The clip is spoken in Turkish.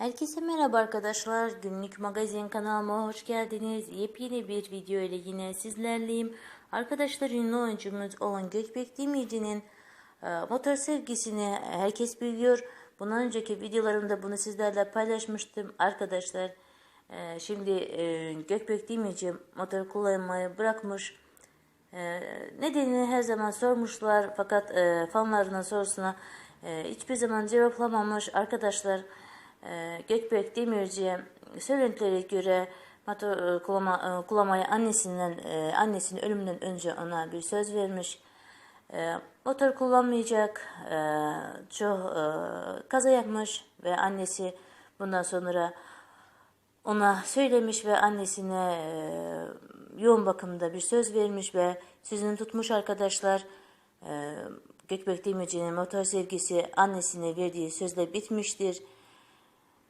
Herkese merhaba arkadaşlar. Günlük magazin kanalıma hoş geldiniz. Yepyeni bir video ile yine sizlerleyim. Arkadaşlar ünlü oyuncumuz olan Gökbek Demirci'nin e, motor sevgisini herkes biliyor. Bundan önceki videolarımda bunu sizlerle paylaşmıştım arkadaşlar. e, şimdi e, Gökbek Demirci motor kullanmayı bırakmış. E, nedenini her zaman sormuşlar fakat e, fanlarının sorusuna hiçbir zaman cevaplamamış arkadaşlar. E, Gökbek Demirci'ye söylentilere göre motor e, e, kullanmayı annesinden e, annesinin ölümünden önce ona bir söz vermiş. Motor kullanmayacak, çok kaza yapmış ve annesi bundan sonra ona söylemiş ve annesine yoğun bakımda bir söz vermiş ve sözünü tutmuş arkadaşlar. Gökbek Demirci'nin motor sevgisi annesine verdiği sözle bitmiştir.